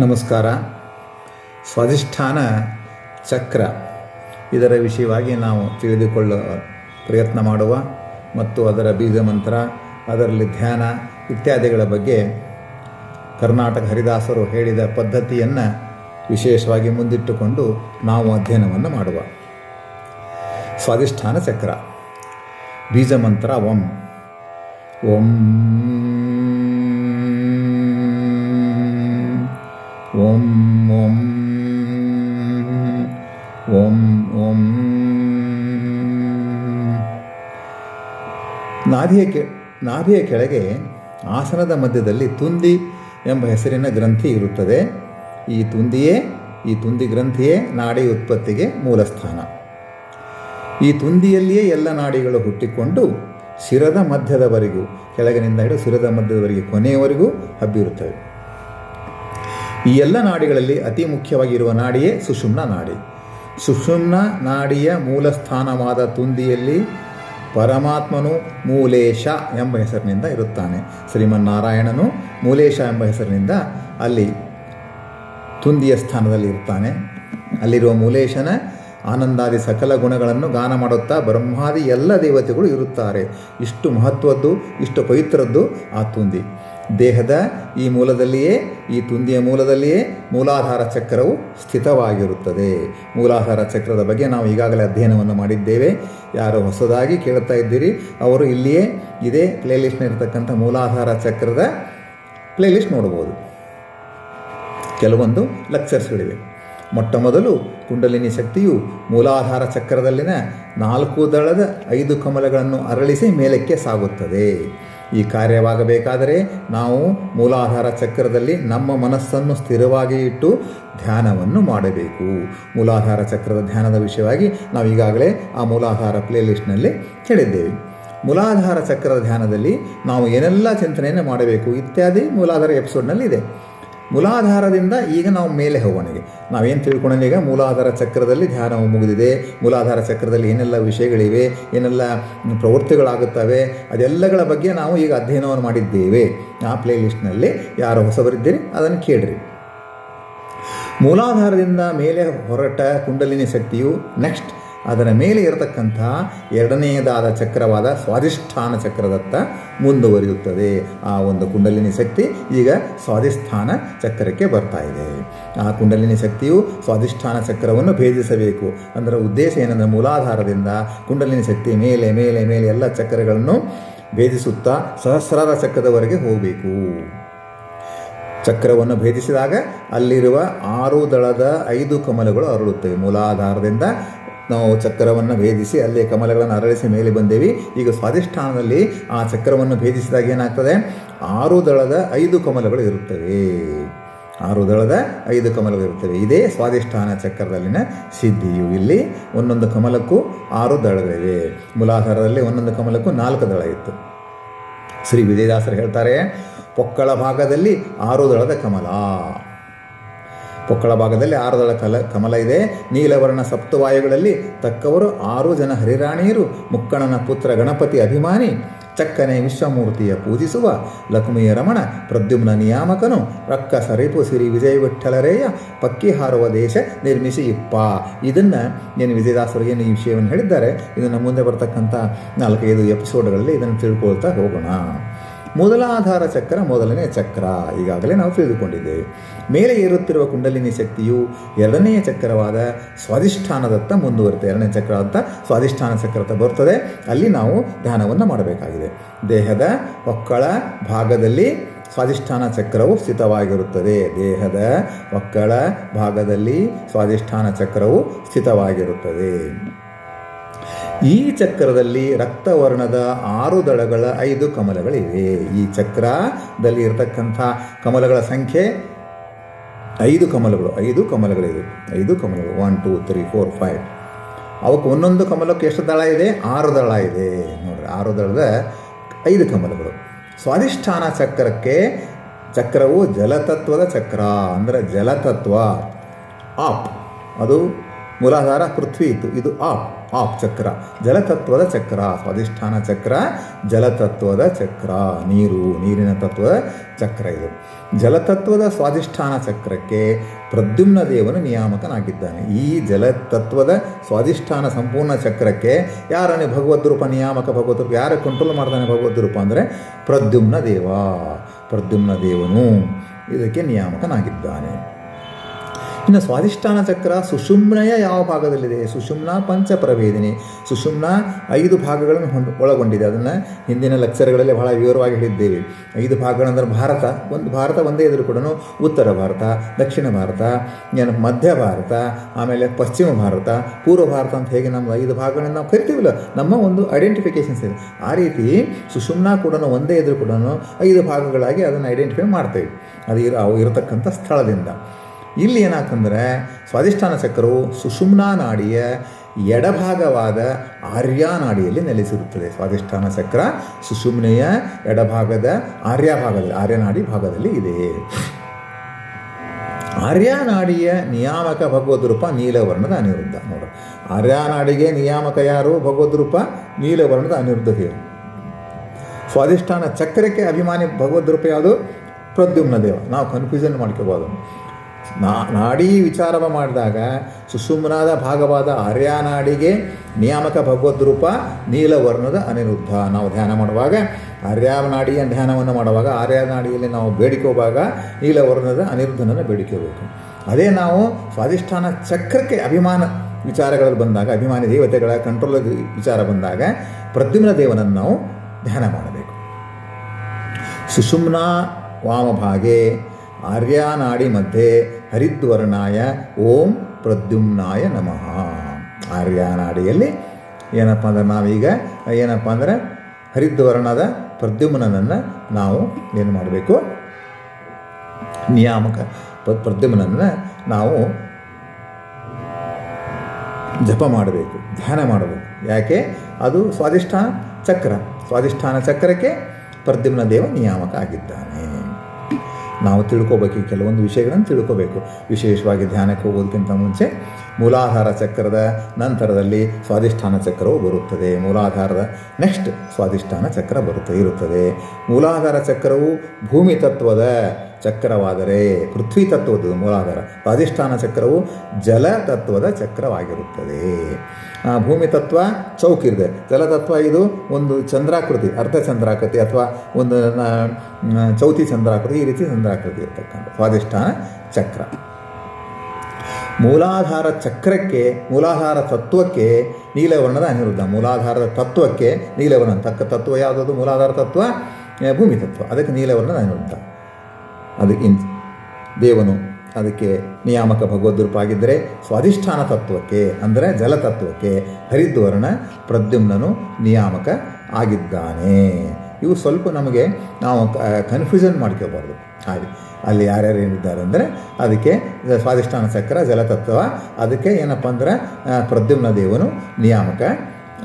ನಮಸ್ಕಾರ. ಸ್ವಾಧಿಷ್ಠಾನ ಚಕ್ರ. ಇದರ ವಿಷಯವಾಗಿ ನಾವು ತಿಳಿದುಕೊಳ್ಳುವ ಪ್ರಯತ್ನ ಮಾಡುವ ಮತ್ತು ಅದರ ಬೀಜ ಮಂತ್ರ, ಅದರಲ್ಲಿ ಧ್ಯಾನ ಇತ್ಯಾದಿಗಳ ಬಗ್ಗೆ ಕರ್ನಾಟಕ ಹರಿದಾಸರು ಹೇಳಿದ ಪದ್ಧತಿಯನ್ನು ವಿಶೇಷವಾಗಿ ಮುಂದಿಟ್ಟುಕೊಂಡು ನಾವು ಅಧ್ಯಯನವನ್ನು ಮಾಡುವ. ಸ್ವಾಧಿಷ್ಠಾನ ಚಕ್ರ. ಬೀಜ ಮಂತ್ರ ಓಂ ಓಂ ಓಂ ಓಂ ಓಂ ಓಂ. ನಾಭಿಯ ಕೆ, ನಾಭಿಯ ಕೆಳಗೆ ಆಸನದ ಮಧ್ಯದಲ್ಲಿ ತುಂದಿ ಎಂಬ ಹೆಸರಿನ ಗ್ರಂಥಿ ಇರುತ್ತದೆ. ಈ ತುಂದಿಯೇ, ಈ ತುಂದಿ ಗ್ರಂಥಿಯೇ ನಾಡಿ ಉತ್ಪತ್ತಿಗೆ ಮೂಲಸ್ಥಾನ. ಈ ತುಂದಿಯಲ್ಲಿಯೇ ಎಲ್ಲ ನಾಡಿಗಳು ಹುಟ್ಟಿಕೊಂಡು ಶಿರದ ಮಧ್ಯದವರೆಗೂ, ಕೆಳಗಿನಿಂದ ಹಿಡಿದು ಶಿರದ ಮಧ್ಯದವರೆಗೆ ಕೊನೆಯವರೆಗೂ ಹಬ್ಬಿರುತ್ತವೆ. ಈ ಎಲ್ಲ ನಾಡಿಗಳಲ್ಲಿ ಅತಿ ಮುಖ್ಯವಾಗಿರುವ ನಾಡಿಯೇ ಸುಷುಮ್ನ ನಾಡಿ. ಸುಷುಮ್ನ ನಾಡಿಯ ಮೂಲ ಸ್ಥಾನವಾದ ತುಂದಿಯಲ್ಲಿ ಪರಮಾತ್ಮನು ಮೂಲೇಶ ಎಂಬ ಹೆಸರಿನಿಂದ ಇರುತ್ತಾನೆ. ಶ್ರೀಮನ್ನಾರಾಯಣನು ಮೂಲೇಶ ಎಂಬ ಹೆಸರಿನಿಂದ ಅಲ್ಲಿ ತುಂದಿಯ ಸ್ಥಾನದಲ್ಲಿ ಇರ್ತಾನೆ. ಅಲ್ಲಿರುವ ಮೂಲೇಶನ ಆನಂದಾದಿ ಸಕಲ ಗುಣಗಳನ್ನು ಗಾನ ಮಾಡುತ್ತಾ ಬ್ರಹ್ಮಾದಿ ಎಲ್ಲ ದೇವತೆಗಳು ಇರುತ್ತಾರೆ. ಇಷ್ಟು ಮಹತ್ವದ್ದು, ಇಷ್ಟು ಪವಿತ್ರದ್ದು ಆ ತುಂದಿ. ದೇಹದ ಈ ಮೂಲದಲ್ಲಿಯೇ, ಈ ತುಂದಿಯ ಮೂಲದಲ್ಲಿಯೇ ಮೂಲಾಧಾರ ಚಕ್ರವು ಸ್ಥಿತವಾಗಿರುತ್ತದೆ. ಮೂಲಾಧಾರ ಚಕ್ರದ ಬಗ್ಗೆ ನಾವು ಈಗಾಗಲೇ ಅಧ್ಯಯನವನ್ನು ಮಾಡಿದ್ದೇವೆ. ಯಾರು ಹೊಸದಾಗಿ ಕೇಳುತ್ತಾ ಇದ್ದೀರಿ, ಅವರು ಇಲ್ಲಿಯೇ ಇದೇ ಪ್ಲೇಲಿಸ್ಟ್ನಲ್ಲಿರ್ತಕ್ಕಂಥ ಮೂಲಾಧಾರ ಚಕ್ರದ ಪ್ಲೇಲಿಸ್ಟ್ ನೋಡಬಹುದು. ಕೆಲವೊಂದು ಲೆಕ್ಚರ್ಸ್ಗಳಿವೆ ಮೊಟ್ಟ ಮೊದಲು ಕುಂಡಲಿನಿ ಶಕ್ತಿಯು ಮೂಲಾಧಾರ ಚಕ್ರದಲ್ಲಿನ ನಾಲ್ಕು ದಳದ ಐದು ಕಮಲಗಳನ್ನು ಅರಳಿಸಿ ಮೇಲಕ್ಕೆ ಸಾಗುತ್ತದೆ. ಈ ಕಾರ್ಯವಾಗಬೇಕಾದರೆ ನಾವು ಮೂಲಾಧಾರ ಚಕ್ರದಲ್ಲಿ ನಮ್ಮ ಮನಸ್ಸನ್ನು ಸ್ಥಿರವಾಗಿ ಇಟ್ಟು ಧ್ಯಾನವನ್ನು ಮಾಡಬೇಕು. ಮೂಲಾಧಾರ ಚಕ್ರದ ಧ್ಯಾನದ ವಿಷಯವಾಗಿ ನಾವು ಈಗಾಗಲೇ ಆ ಮೂಲಾಧಾರ ಪ್ಲೇಲಿಸ್ಟ್ನಲ್ಲಿ ಕೇಳಿದ್ದೇವೆ ಮೂಲಾಧಾರ ಚಕ್ರದ ಧ್ಯಾನದಲ್ಲಿ ನಾವು ಏನೆಲ್ಲ ಚಿಂತನೆಯನ್ನು ಮಾಡಬೇಕು ಇತ್ಯಾದಿ ಮೂಲಾಧಾರ ಎಪಿಸೋಡ್ನಲ್ಲಿ ಇದೆ. ಮೂಲಾಧಾರದಿಂದ ಈಗ ನಾವು ಮೇಲೆ ಹೋಗೋಣಿಗೆ. ನಾವೇನು ತಿಳ್ಕೊಳ್ಳೋಣ ಈಗ ಮೂಲಾಧಾರ ಚಕ್ರದಲ್ಲಿ ಧ್ಯಾನವು ಮುಗಿದಿದೆ. ಮೂಲಾಧಾರ ಚಕ್ರದಲ್ಲಿ ಏನೆಲ್ಲ ವಿಷಯಗಳಿವೆ, ಏನೆಲ್ಲ ಪ್ರವೃತ್ತಿಗಳಾಗುತ್ತವೆ, ಅದೆಲ್ಲಗಳ ಬಗ್ಗೆ ನಾವು ಈಗ ಅಧ್ಯಯನವನ್ನು ಮಾಡಿದ್ದೇವೆ. ಆ ಪ್ಲೇ ಲಿಸ್ಟ್ನಲ್ಲಿ ಯಾರು ಹೊಸಬರಿದ್ದೀರಿ ಅದನ್ನು ಕೇಳ್ರಿ. ಮೂಲಾಧಾರದಿಂದ ಮೇಲೆ ಹೊರಟ ಕುಂಡಲಿನಿ ಶಕ್ತಿಯು ನೆಕ್ಸ್ಟ್ ಅದರ ಮೇಲೆ ಇರತಕ್ಕಂಥ ಎರಡನೆಯದಾದ ಚಕ್ರವಾದ ಸ್ವಾಧಿಷ್ಠಾನ ಚಕ್ರದತ್ತ ಮುಂದುವರಿಯುತ್ತದೆ. ಆ ಒಂದು ಕುಂಡಲಿನಿ ಶಕ್ತಿ ಈಗ ಸ್ವಾಧಿಷ್ಠಾನ ಚಕ್ರಕ್ಕೆ ಬರ್ತಾ ಇದೆ. ಆ ಕುಂಡಲಿನಿ ಶಕ್ತಿಯು ಸ್ವಾಧಿಷ್ಠಾನ ಚಕ್ರವನ್ನು ಭೇದಿಸಬೇಕು. ಅದರ ಉದ್ದೇಶ ಏನಂದರೆ ಮೂಲಾಧಾರದಿಂದ ಕುಂಡಲಿನಿ ಶಕ್ತಿ ಮೇಲೆ ಮೇಲೆ ಮೇಲೆ ಎಲ್ಲ ಚಕ್ರಗಳನ್ನು ಭೇದಿಸುತ್ತಾ ಸಹಸ್ರಾರ ಚಕ್ರದವರೆಗೆ ಹೋಗಬೇಕು. ಚಕ್ರವನ್ನು ಭೇದಿಸಿದಾಗ ಅಲ್ಲಿರುವ ಆರು ದಳದ ಐದು ಕಮಲಗಳು ಅರಳುತ್ತವೆ. ಮೂಲಾಧಾರದಿಂದ ನಾವು ಚಕ್ರವನ್ನು ಭೇದಿಸಿ ಅಲ್ಲೇ ಕಮಲಗಳನ್ನು ಅರಳಿಸಿ ಮೇಲೆ ಬಂದೇವಿ. ಈಗ ಸ್ವಾಧಿಷ್ಠಾನದಲ್ಲಿ ಆ ಚಕ್ರವನ್ನು ಭೇದಿಸಿದಾಗ ಏನಾಗ್ತದೆ? ಆರು ದಳದ ಐದು ಕಮಲಗಳು ಇರುತ್ತವೆ. ಆರು ದಳದ ಐದು ಕಮಲಗಳು ಇರುತ್ತವೆ. ಇದೇ ಸ್ವಾಧಿಷ್ಠಾನ ಚಕ್ರದಲ್ಲಿನ ಸಿದ್ಧಿಯು. ಇಲ್ಲಿ ಒಂದೊಂದು ಕಮಲಕ್ಕೂ ಆರು ದಳಗಳಿವೆ. ಮೂಲಾಧಾರದಲ್ಲಿ ಒಂದೊಂದು ಕಮಲಕ್ಕೂ ನಾಲ್ಕು ದಳ ಇತ್ತು. ಶ್ರೀ ವಿಜಯದಾಸರು ಹೇಳ್ತಾರೆ, ಪೊಕ್ಕಳ ಭಾಗದಲ್ಲಿ ಆರು ದಳದ ಕಮಲ. ಪೊಕ್ಕಳ ಭಾಗದಲ್ಲಿ ಆರದಳ ಕಲ ಕಮಲ ಇದೆ. ನೀಲವರ್ಣ ಸಪ್ತವಾಯುಗಳಲ್ಲಿ ತಕ್ಕವರು ಆರು ಜನ ಹರಿರಾಣಿಯರು, ಮುಕ್ಕಣನ ಪುತ್ರ ಗಣಪತಿ ಅಭಿಮಾನಿ, ಚಕ್ಕನೆ ವಿಶ್ವಮೂರ್ತಿಯ ಪೂಜಿಸುವ ಲಕ್ಷ್ಮಿಯ ರಮಣ, ಪ್ರದ್ಯುಮ್ನ ನಿಯಾಮಕನು ರಕ್ಕ ಸರಿಪು ಸಿರಿ ವಿಜಯ ವಿಠಲರೇಯ ಪಕ್ಕಿ ಹಾರುವ ದೇಶ ನಿರ್ಮಿಸಿ ಇಪ್ಪ. ಇದನ್ನು ಏನು ವಿಜಯದಾಸರು ಏನು ಈ ವಿಷಯವನ್ನು ಹೇಳಿದ್ದಾರೆ, ಇದನ್ನು ಮುಂದೆ ಬರ್ತಕ್ಕಂಥ ನಾಲ್ಕೈದು ಎಪಿಸೋಡ್ಗಳಲ್ಲಿ ಇದನ್ನು ತಿಳ್ಕೊಳ್ತಾ ಹೋಗೋಣ. ಮೊದಲಾಧಾರ ಚಕ್ರ ಮೊದಲನೇ ಚಕ್ರ. ಈಗಾಗಲೇ ನಾವು ತಿಳಿದುಕೊಂಡಿದ್ದೇವೆ. ಮೇಲೆ ಏರುತ್ತಿರುವ ಕುಂಡಲಿನಿ ಶಕ್ತಿಯು ಎರಡನೆಯ ಚಕ್ರವಾದ ಸ್ವಾಧಿಷ್ಠಾನದತ್ತ ಮುಂದುವರುತ್ತೆ ಎರಡನೇ ಚಕ್ರದತ್ತ ಸ್ವಾಧಿಷ್ಠಾನ ಚಕ್ರದತ್ತ ಬರ್ತದೆ. ಅಲ್ಲಿ ನಾವು ಧ್ಯಾನವನ್ನು ಮಾಡಬೇಕಾಗಿದೆ. ದೇಹದ ಒಕ್ಕಳ ಭಾಗದಲ್ಲಿ ಸ್ವಾಧಿಷ್ಠಾನ ಚಕ್ರವು ಸ್ಥಿತವಾಗಿರುತ್ತದೆ. ದೇಹದ ಒಕ್ಕಳ ಭಾಗದಲ್ಲಿ ಸ್ವಾಧಿಷ್ಠಾನ ಚಕ್ರವು ಸ್ಥಿತವಾಗಿರುತ್ತದೆ. ಈ ಚಕ್ರದಲ್ಲಿ ರಕ್ತವರ್ಣದ ಆರು ದಳಗಳ ಐದು ಕಮಲಗಳಿವೆ. ಈ ಚಕ್ರದಲ್ಲಿ ಇರತಕ್ಕಂಥ ಕಮಲಗಳ ಸಂಖ್ಯೆ ಐದು ಕಮಲಗಳು, ಐದು ಕಮಲಗಳಿವೆ. ಐದು ಕಮಲಗಳು one two three four five ಅವಕ್ಕೆ ಒಂದೊಂದು ಕಮಲಕ್ಕೆ ಎಷ್ಟು ದಳ ಇದೆ? ಆರು ದಳ ಇದೆ. ನೋಡ್ರಿ, ಆರು ದಳದ ಐದು ಕಮಲಗಳು. ಸ್ವಾಧಿಷ್ಠಾನ ಚಕ್ರಕ್ಕೆ ಚಕ್ರವು ಜಲತತ್ವದ ಚಕ್ರ, ಅಂದರೆ ಜಲತತ್ವ, ಆಪ್. ಅದು ಮೂಲಾಧಾರ ಪೃಥ್ವಿ ಇತ್ತು ಇದು ಆಪ್ ಆಪ್ ಚಕ್ರ. ಜಲತತ್ವದ ಚಕ್ರ, ಸ್ವಾಧಿಷ್ಠಾನ ಚಕ್ರ, ಜಲತತ್ವದ ಚಕ್ರ, ನೀರು, ನೀರಿನ ತತ್ವದ ಚಕ್ರ ಇದು. ಜಲತತ್ವದ ಸ್ವಾಧಿಷ್ಠಾನ ಚಕ್ರಕ್ಕೆ ಪ್ರದ್ಯುಮ್ನ ದೇವನು ನಿಯಾಮಕನಾಗಿದ್ದಾನೆ. ಈ ಜಲತತ್ವದ ಸ್ವಾಧಿಷ್ಠಾನ ಸಂಪೂರ್ಣ ಚಕ್ರಕ್ಕೆ ಯಾರನೇ ಭಗವದ್ ರೂಪ, ನಿಯಾಮಕ ಭಗವದ್ ರೂಪ, ಯಾರು ಕಂಟ್ರೋಲ್ ಮಾಡ್ತಾನೆ ಭಗವದ್ರೂಪ ಅಂದರೆ ಪ್ರದ್ಯುಮ್ನ ದೇವ. ಪ್ರದ್ಯುಮ್ನ ದೇವನು ಇದಕ್ಕೆ ನಿಯಾಮಕನಾಗಿದ್ದಾನೆ. ಇನ್ನು ಸ್ವಾಧಿಷ್ಠಾನ ಚಕ್ರ ಸುಷುಮ್ನೆಯ ಯಾವ ಭಾಗದಲ್ಲಿದೆ? ಸುಷುಮ್ನ ಪಂಚಪ್ರವೇದಿನಿ. ಸುಷುಮ್ನ ಐದು ಭಾಗಗಳನ್ನು ಹೊಂದ್ ಒಳಗೊಂಡಿದೆ. ಅದನ್ನು ಹಿಂದಿನ ಲೆಕ್ಚರ್ಗಳಲ್ಲಿ ಬಹಳ ವಿವರವಾಗಿ ಹೇಳಿದ್ದೇವೆ. ಐದು ಭಾಗಗಳಂದ್ರೆ ಭಾರತ. ಒಂದು ಭಾರತ, ಒಂದೇ ಇದ್ರೂ ಕೂಡ ಉತ್ತರ ಭಾರತ, ದಕ್ಷಿಣ ಭಾರತ, ಏನು ಮಧ್ಯ ಭಾರತ, ಆಮೇಲೆ ಪಶ್ಚಿಮ ಭಾರತ, ಪೂರ್ವ ಭಾರತ ಅಂತ ಹೇಗೆ ನಮ್ಮ ಐದು ಭಾಗಗಳನ್ನು ನಾವು ಕರಿತೀವಲ್ಲ, ನಮ್ಮ ಒಂದು ಐಡೆಂಟಿಫಿಕೇಶನ್ಸ್ ಇದೆ. ಆ ರೀತಿ ಸುಷುಮ್ನ ಕೂಡ ಒಂದೇ ಇದ್ರೂ ಕೂಡ ಐದು ಭಾಗಗಳಾಗಿ ಅದನ್ನು ಐಡೆಂಟಿಫೈ ಮಾಡ್ತೇವೆ. ಅದು ಇರ, ಅವು ಇರತಕ್ಕಂಥ ಸ್ಥಳದಿಂದ. ಇಲ್ಲಿ ಏನಾಗ್ತಂದರೆ ಸ್ವಾಧಿಷ್ಠಾನ ಚಕ್ರವು ಸುಷುಮ್ನಾ ನಾಡಿಯ ಎಡಭಾಗವಾದ ಆರ್ಯ ನಾಡಿಯಲ್ಲಿ ನೆಲೆಸಿರುತ್ತದೆ. ಸ್ವಾಧಿಷ್ಠಾನ ಚಕ್ರ ಸುಷುಮ್ನೆಯ ಎಡಭಾಗದ ಆರ್ಯ ಭಾಗದಲ್ಲಿ ಆರ್ಯನಾಡಿ ಭಾಗದಲ್ಲಿ ಇದೆ. ಆರ್ಯನಾಡಿಯ ನಿಯಾಮಕ ಭಗವದ್ ರೂಪ ನೀಲವರ್ಣದ ಅನಿರುದ್ಧ. ನೋಡ. ಆರ್ಯನಾಡಿಗೆ ನಿಯಾಮಕ ಯಾರು? ಭಗವದ್ ರೂಪ ನೀಲವರ್ಣದ ಅನಿರುದ್ಧ ದೇವರು. ಸ್ವಾಧಿಷ್ಠಾನ ಚಕ್ರಕ್ಕೆ ಅಭಿಮಾನಿ ಭಗವದ್ ರೂಪ ಯಾವುದು? ಪ್ರದ್ಯುಮ್ನ ದೇವ. ನಾವು ಕನ್ಫ್ಯೂಷನ್ ಮಾಡ್ಕೋಬೋದು ನಾ, ನಾಡಿ ವಿಚಾರವ ಮಾಡಿದಾಗ ಸುಸುಮ್ನಾದ ಭಾಗವಾದ ಆರ್ಯನಾಡಿಗೆ ನಿಯಾಮಕ ಭಗವದ್ ರೂಪ ನೀಲವರ್ಣದ ಅನಿರುದ್ಧ. ನಾವು ಧ್ಯಾನ ಮಾಡುವಾಗ ಆರ್ಯನಾಡಿಯ ಧ್ಯಾನವನ್ನು ಮಾಡುವಾಗ ಆರ್ಯನಾಡಿಯಲ್ಲಿ ನಾವು ಬೇಡಿಕೋವಾಗ ನೀಲವರ್ಣದ ಅನಿರುದ್ಧನನ್ನು ಬೇಡಿಕೋಬೇಕು ಅದೇ ನಾವು ಸ್ವಾಧಿಷ್ಠಾನ ಚಕ್ರಕ್ಕೆ ಅಭಿಮಾನ ವಿಚಾರಗಳಲ್ಲಿ ಬಂದಾಗ, ಅಭಿಮಾನಿ ದೇವತೆಗಳ ಕಂಟ್ರೋಲ್ ವಿಚಾರ ಬಂದಾಗ ಪ್ರದ್ಯುಮ್ನ ದೇವನನ್ನು ನಾವು ಧ್ಯಾನ ಮಾಡಬೇಕು. ಸುಷುಮ್ನ ವಾಮಭಾಗೆ ಆರ್ಯನಾಡಿ ಮಧ್ಯೆ ಹರಿದ್ವರ್ಣಾಯ ಓಂ ಪ್ರದ್ಯುಮ್ನಾಯ ನಮಃ. ಆರ್ಯಾನಾಡಿಯಲ್ಲಿ ಏನಪ್ಪ ಅಂದ್ರೆ ನಾವೀಗ, ಏನಪ್ಪ ಅಂದರೆ ಹರಿದ್ವರ್ಣದ ಪ್ರದ್ಯುಮ್ನನನ್ನು ನಾವು ಏನು ಮಾಡಬೇಕು? ನಿಯಾಮಕ ಪ್ರ ಪ್ರದ್ಯುಮ್ನನ್ನು ನಾವು ಜಪ ಮಾಡಬೇಕು, ಧ್ಯಾನ ಮಾಡಬೇಕು. ಯಾಕೆ? ಅದು ಸ್ವಾಧಿಷ್ಠಾನ ಚಕ್ರ. ಸ್ವಾಧಿಷ್ಠಾನ ಚಕ್ರಕ್ಕೆ ಪ್ರದ್ಯುಮ್ನ ದೇವ ನಿಯಾಮಕ ಆಗಿದ್ದಾನೆ. ನಾವು ತಿಳ್ಕೊಬೇಕು. ಈ ಕೆಲವೊಂದು ವಿಷಯಗಳನ್ನು ತಿಳ್ಕೋಬೇಕು. ವಿಶೇಷವಾಗಿ ಧ್ಯಾನಕ್ಕೆ ಹೋಗೋದಕ್ಕಿಂತ ಮುಂಚೆ ಮೂಲಾಧಾರ ಚಕ್ರದ ನಂತರದಲ್ಲಿ ಸ್ವಾಧಿಷ್ಠಾನ ಚಕ್ರವು ಬರುತ್ತದೆ. ಮೂಲಾಧಾರದ ನೆಕ್ಸ್ಟ್ ಸ್ವಾಧಿಷ್ಠಾನ ಚಕ್ರ ಬರುತ್ತೆ, ಇರುತ್ತದೆ. ಮೂಲಾಧಾರ ಚಕ್ರವು ಭೂಮಿ ತತ್ವದ ಚಕ್ರವಾದರೆ. ಪೃಥ್ವಿ ತತ್ವದ ಮೂಲಾಧಾರ. ಅಧಿಷ್ಠಾನ ಚಕ್ರವು ಜಲ ತತ್ವದ ಚಕ್ರವಾಗಿರುತ್ತದೆ. ಭೂಮಿ ತತ್ವ ಚೌಕಿರಿದೆ ಜಲತತ್ವ ಇದು ಒಂದು ಚಂದ್ರಾಕೃತಿ, ಅರ್ಧ ಚಂದ್ರಾಕೃತಿ ಅಥವಾ ಒಂದು ಚೌತಿ ಚಂದ್ರಾಕೃತಿ, ಈ ರೀತಿ ಚಂದ್ರಾಕೃತಿ ಇರ್ತಕ್ಕಂಥ ಸ್ವಾಧಿಷ್ಠಾನ ಚಕ್ರ. ಮೂಲಾಧಾರ ಚಕ್ರಕ್ಕೆ, ಮೂಲಾಧಾರ ತತ್ವಕ್ಕೆ ನೀಲವರ್ಣದ ಅನಿರುದ್ಧ. ಮೂಲಾಧಾರದ ತತ್ವಕ್ಕೆ ನೀಲವರ್ಣ ತಕ್ಕ ತತ್ವ ಯಾವುದದು? ಮೂಲಾಧಾರ ತತ್ವ ಭೂಮಿ ತತ್ವ. ಅದಕ್ಕೆ ನೀಲವರ್ಣದ ಅನಿರುದ್ಧ. ಅದು ಇನ್ ದೇವನು ಅದಕ್ಕೆ ನಿಯಾಮಕ ಭಗವದ್ರೂಪ ಆಗಿದ್ದರೆ ಸ್ವಾಧಿಷ್ಠಾನ ತತ್ವಕ್ಕೆ ಅಂದರೆ ಜಲತತ್ವಕ್ಕೆ ಹರಿದ್ವರ್ಣ ಪ್ರದ್ಯುಮ್ನನು ನಿಯಾಮಕ ಆಗಿದ್ದಾನೆ. ಇವು ಸ್ವಲ್ಪ ನಮಗೆ ನಾವು ಕನ್ಫ್ಯೂಷನ್ ಮಾಡ್ಕೋಬಾರ್ದು. ಹಾಗೆ ಅಲ್ಲಿ ಯಾರ್ಯಾರು ಏನಿದ್ದಾರೆ ಅಂದರೆ ಅದಕ್ಕೆ ಸ್ವಾಧಿಷ್ಠಾನ ಚಕ್ರ ಜಲತತ್ವ ಅದಕ್ಕೆ ಏನಪ್ಪ ಅಂದ್ರೆ ಪ್ರದ್ಯುಮ್ನ ದೇವನು ನಿಯಾಮಕ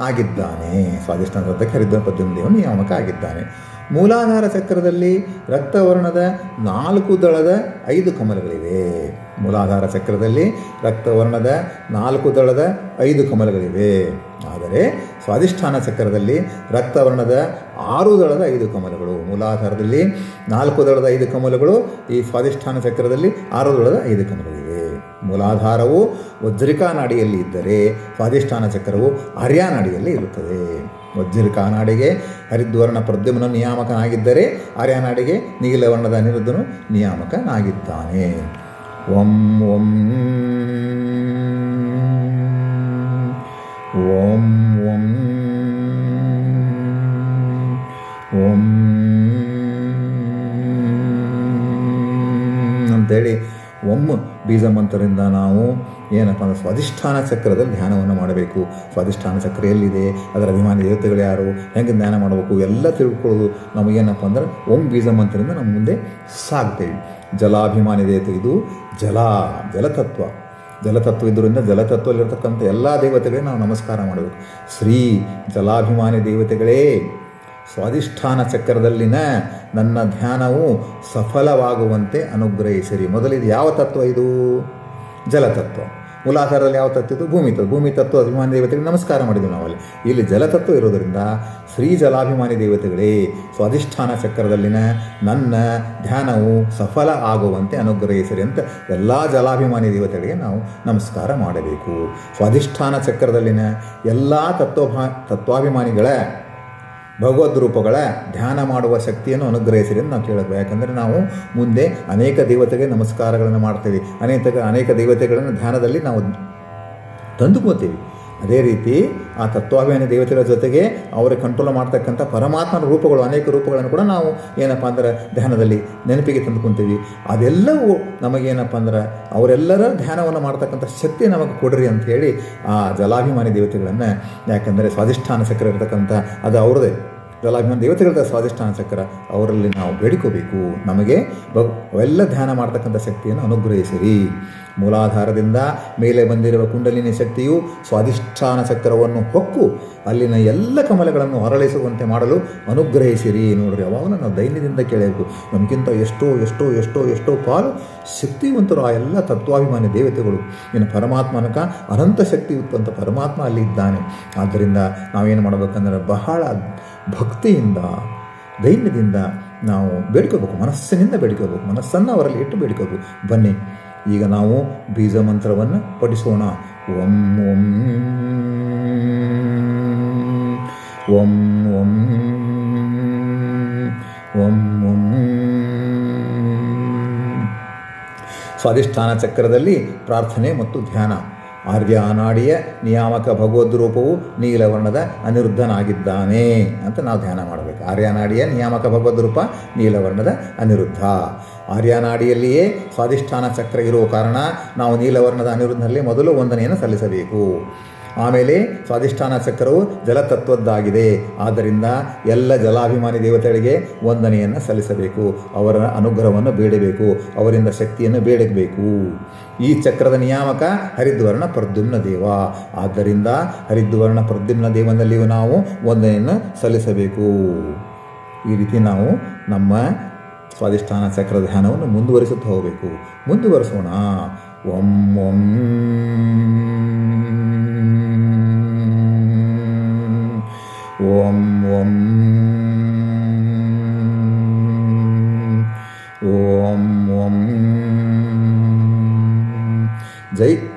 ಆಗಿದ್ದಾನೆ. ಸ್ವಾಧಿಷ್ಠಾನ ತತ್ವಕ್ಕೆ ಹರಿದ್ವರ್ಣ ಪ್ರದ್ಯುಮ್ನ ದೇವನು ನಿಯಾಮಕ ಆಗಿದ್ದಾನೆ. ಮೂಲಾಧಾರ ಚಕ್ರದಲ್ಲಿ ರಕ್ತವರ್ಣದ ನಾಲ್ಕು ದಳದ ಐದು ಕಮಲಗಳಿವೆ. ಮೂಲಾಧಾರ ಚಕ್ರದಲ್ಲಿ ರಕ್ತವರ್ಣದ ನಾಲ್ಕು ದಳದ ಐದು ಕಮಲಗಳಿವೆ. ಆದರೆ ಸ್ವಾಧಿಷ್ಠಾನ ಚಕ್ರದಲ್ಲಿ ರಕ್ತವರ್ಣದ ಆರು ದಳದ ಐದು ಕಮಲಗಳು. ಮೂಲಾಧಾರದಲ್ಲಿ ನಾಲ್ಕು ದಳದ ಐದು ಕಮಲಗಳು, ಈ ಸ್ವಾಧಿಷ್ಠಾನ ಚಕ್ರದಲ್ಲಿ ಆರು ದಳದ ಐದು ಕಮಲಗಳಿವೆ. ಮೂಲಾಧಾರವು ವಜ್ರಿಕಾ ನಾಡಿಯಲ್ಲಿ ಇದ್ದರೆ ಸ್ವಾಧಿಷ್ಠಾನ ಚಕ್ರವು ಆರ್ಯ ನಾಡಿಯಲ್ಲಿ ಇರುತ್ತದೆ. ವಜ್ರಿಕಾ ಕಾನಾಡಿಗೆ, ಹರಿದ್ವರ್ಣ ಪ್ರದ್ಯುಮ್ನ ನಿಯಾಮಕನಾಗಿದ್ದರೆ ಆರ್ಯನಾಡಿಗೆ ನೀಲವರ್ಣದ ಅನಿರುದ್ಧನು ನಿಯಾಮಕನಾಗಿದ್ದಾನೆ. ಓಂ ಓಂ ಓಂ ಓಂ ಓಂ ಅಂತೇಳಿ ಒಮ್ಮ ಬೀಜ ಮಂತ್ರದಿಂದ ನಾವು ಏನಪ್ಪ ಅಂದ್ರೆ ಸ್ವಾಧಿಷ್ಠಾನ ಚಕ್ರದಲ್ಲಿ ಧ್ಯಾನವನ್ನು ಮಾಡಬೇಕು. ಸ್ವಾಧಿಷ್ಠಾನ ಚಕ್ರ ಎಲ್ಲಿದೆ? ಅದರ ಅಭಿಮಾನಿ ದೇವತೆಗಳು ಯಾರು? ಹೆಂಗೆ ಧ್ಯಾನ ಮಾಡಬೇಕು? ಎಲ್ಲ ತಿಳ್ಕೊಳ್ಳೋದು ನಮಗೇನಪ್ಪ ಅಂದ್ರೆ ಓಂ ಬೀಜ ಮಂತ್ರದಿಂದ ನಮ್ಮ ಮುಂದೆ ಸಾಗ್ತೇವೆ. ಜಲಾಭಿಮಾನಿ ದೇವತೆ ಇದು ಜಲ, ಜಲತತ್ವ. ಜಲತತ್ವ ಇದ್ದರಿಂದ ಜಲತತ್ವದಲ್ಲಿರ್ತಕ್ಕಂಥ ಎಲ್ಲ ದೇವತೆಗಳೇ ನಾವು ನಮಸ್ಕಾರ ಮಾಡಬೇಕು. ಶ್ರೀ ಜಲಾಭಿಮಾನಿ ದೇವತೆಗಳೇ ಸ್ವಾಧಿಷ್ಠಾನ ಚಕ್ರದಲ್ಲಿನ ನನ್ನ ಧ್ಯಾನವು ಸಫಲವಾಗುವಂತೆ ಅನುಗ್ರಹಿಸಿರಿ. ಮೊದಲಿದು ಯಾವ ತತ್ವ ಇದು? ಜಲತತ್ವ. ಮೂಲಾಧಾರದಲ್ಲಿ ಯಾವ ತತ್ವ ಇದು? ಭೂಮಿ ತತ್ವ. ಭೂಮಿ ತತ್ವ ಅಭಿಮಾನಿ ದೇವತೆಗಳಿಗೆ ನಮಸ್ಕಾರ ಮಾಡಿದ್ವಿ ನಾವಲ್ಲಿ. ಇಲ್ಲಿ ಜಲತತ್ವ ಇರೋದರಿಂದ ಶ್ರೀ ಜಲಾಭಿಮಾನಿ ದೇವತೆಗಳೇ ಸ್ವಾಧಿಷ್ಠಾನ ಚಕ್ರದಲ್ಲಿನ ನನ್ನ ಧ್ಯಾನವು ಸಫಲ ಆಗುವಂತೆ ಅನುಗ್ರಹಿಸಿರಿ ಅಂತ ಎಲ್ಲ ಜಲಾಭಿಮಾನಿ ದೇವತೆಗಳಿಗೆ ನಾವು ನಮಸ್ಕಾರ ಮಾಡಬೇಕು. ಸ್ವಾಧಿಷ್ಠಾನ ಚಕ್ರದಲ್ಲಿನ ಎಲ್ಲ ತತ್ವಭಾ, ತತ್ವಾಭಿಮಾನಿಗಳ ಭಗವದ್ ರೂಪಗಳ ಧ್ಯಾನ ಮಾಡುವ ಶಕ್ತಿಯನ್ನು ಅನುಗ್ರಹಿಸಿರಿ ಅಂತ ನಾವು ಕೇಳಬೇಕು ಯಾಕಂದರೆ ನಾವು ಮುಂದೆ ಅನೇಕ ದೇವತೆಗೆ ನಮಸ್ಕಾರಗಳನ್ನು ಮಾಡ್ತೀವಿ. ಅನೇಕ ಅನೇಕ ದೇವತೆಗಳನ್ನು ಧ್ಯಾನದಲ್ಲಿ ನಾವು ತಂದುಕೋತೀವಿ ಅದೇ ರೀತಿ ಆ ತತ್ವಾಭಿಮಾನಿ ದೇವತೆಗಳ ಜೊತೆಗೆ ಅವರ ಕಂಟ್ರೋಲ್ ಮಾಡ್ತಕ್ಕಂಥ ಪರಮಾತ್ಮನ ರೂಪಗಳು, ಅನೇಕ ರೂಪಗಳನ್ನು ಕೂಡ ನಾವು ಏನಪ್ಪ ಅಂದ್ರೆ ಧ್ಯಾನದಲ್ಲಿ ನೆನಪಿಗೆ ತಂದುಕೊಂತೀವಿ ಅದೆಲ್ಲವೂ ನಮಗೇನಪ್ಪ ಅಂದ್ರೆ ಅವರೆಲ್ಲರ ಧ್ಯಾನವನ್ನು ಮಾಡ್ತಕ್ಕಂಥ ಶಕ್ತಿ ನಮಗೆ ಕೊಡ್ರಿ ಅಂತ ಹೇಳಿ ಆ ಜಲಾಭಿಮಾನಿ ದೇವತೆಗಳನ್ನು ಯಾಕಂದರೆ ಸ್ವಾಧಿಷ್ಠಾನ ಚಕ್ರ ಇರತಕ್ಕಂಥ ಅದು ಅವರದೇ ಜಲಾಭಿಮಾನಿ ದೇವತೆಗಳ ಸ್ವಾಧಿಷ್ಠಾನ ಚಕ್ರ ಅವರಲ್ಲಿ ನಾವು ಬೇಡಿಕೋಬೇಕು. ನಮಗೆ ಬ ಅವೆಲ್ಲ ಧ್ಯಾನ ಮಾಡ್ತಕ್ಕಂಥ ಶಕ್ತಿಯನ್ನು ಅನುಗ್ರಹಿಸಿರಿ. ಮೂಲಾಧಾರದಿಂದ ಮೇಲೆ ಬಂದಿರುವ ಕುಂಡಲಿನಿ ಶಕ್ತಿಯು ಸ್ವಾಧಿಷ್ಠಾನ ಚಕ್ರವನ್ನು ಹೊಕ್ಕು, ಅಲ್ಲಿನ ಎಲ್ಲ ಕಮಲಗಳನ್ನು ಹೊರಳಿಸುವಂತೆ ಮಾಡಲು ಅನುಗ್ರಹಿಸಿರಿ ನೋಡ್ರಿ. ಅವಾಗ ನಾವು ದೈನ್ಯದಿಂದ ಕೇಳಬೇಕು. ನಮಗಿಂತ ಎಷ್ಟೋ ಎಷ್ಟೋ ಎಷ್ಟೋ ಎಷ್ಟೋ ಪಾಲು ಶಕ್ತಿವಂತರು ಆ ಎಲ್ಲ ತತ್ವಾಭಿಮಾನಿ ದೇವತೆಗಳು. ಇನ್ನು ಪರಮಾತ್ಮನಕ ಅನಂತ ಶಕ್ತಿಯುಕ್ತಂತ ಪರಮಾತ್ಮ ಅಲ್ಲಿ ಇದ್ದಾನೆ ಆದ್ದರಿಂದ ನಾವೇನು ಮಾಡಬೇಕಂದ್ರೆ ಬಹಳ ಭಕ್ತಿಯಿಂದ ದೈನ್ಯದಿಂದ ನಾವು ಬೇಡ್ಕೋಬೇಕು, ಮನಸ್ಸಿನಿಂದ ಬೇಡ್ಕೋಬೇಕು, ಮನಸ್ಸನ್ನು ಅವರಲ್ಲಿ ಇಟ್ಟು ಬೇಡ್ಕೋಬೇಕು. ಬನ್ನಿ. ಈಗ ನಾವು ಬೀಜ ಮಂತ್ರವನ್ನು ಪಠಿಸೋಣ. ಓಂ ಓಂ ಓಂ ಓಂ ಓಂ ಓಂ ಸ್ವಾಧಿಷ್ಠಾನ ಚಕ್ರದಲ್ಲಿ ಪ್ರಾರ್ಥನೆ ಮತ್ತು ಧ್ಯಾನ. ಆರ್ಯ ನಾಡಿಯ ನಿಯಾಮಕ ಭಗವದ್ ರೂಪವು ನೀಲವರ್ಣದ ಅನಿರುದ್ಧನಾಗಿದ್ದಾನೆ ಅಂತ ನಾವು ಧ್ಯಾನ ಮಾಡಬೇಕು ಆರ್ಯನಾಡಿಯ ನಿಯಾಮಕ ಭಗವದ್ ರೂಪ ನೀಲವರ್ಣದ ಅನಿರುದ್ಧ. ಆರ್ಯನಾಡಿಯಲ್ಲಿಯೇ ಸ್ವಾಧಿಷ್ಠಾನ ಚಕ್ರ ಇರುವ ಕಾರಣ ನಾವು ನೀಲವರ್ಣದ ಅನಿರುದ್ಧನಲ್ಲಿ ಮೊದಲು ವಂದನೆಯನ್ನು ಸಲ್ಲಿಸಬೇಕು. ಆಮೇಲೆ ಸ್ವಾಧಿಷ್ಠಾನ ಚಕ್ರವು ಜಲತತ್ವದ್ದಾಗಿದೆ. ಆದ್ದರಿಂದ ಎಲ್ಲ ಜಲಾಭಿಮಾನಿ ದೇವತೆಗಳಿಗೆ ವಂದನೆಯನ್ನು ಸಲ್ಲಿಸಬೇಕು. ಅವರ ಅನುಗ್ರಹವನ್ನು ಬೇಡಬೇಕು. ಅವರಿಂದ ಶಕ್ತಿಯನ್ನು ಬೇಡಬೇಕು. ಈ ಚಕ್ರದ ನಿಯಾಮಕ ಹರಿದ್ವರ್ಣ ಪ್ರದ್ಯುಮ್ನ ದೇವ. ಆದ್ದರಿಂದ ಹರಿದ್ವರ್ಣ ಪ್ರದ್ಯುಮ್ನ ದೇವನಲ್ಲಿಯೂ ನಾವು ವಂದನೆಯನ್ನು ಸಲ್ಲಿಸಬೇಕು. ಈ ರೀತಿ ನಾವು ನಮ್ಮ ಸ್ವಾಧಿಷ್ಠಾನ ಚಕ್ರ ಧ್ಯಾನವನ್ನು ಮುಂದುವರಿಸುತ್ತಾ ಹೋಗಬೇಕು. ಮುಂದುವರಿಸೋಣ. ಓಂ ಓಂ జై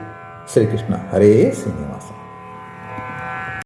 శ్రీకృష్ణ. హరే శ్రీనివాస్.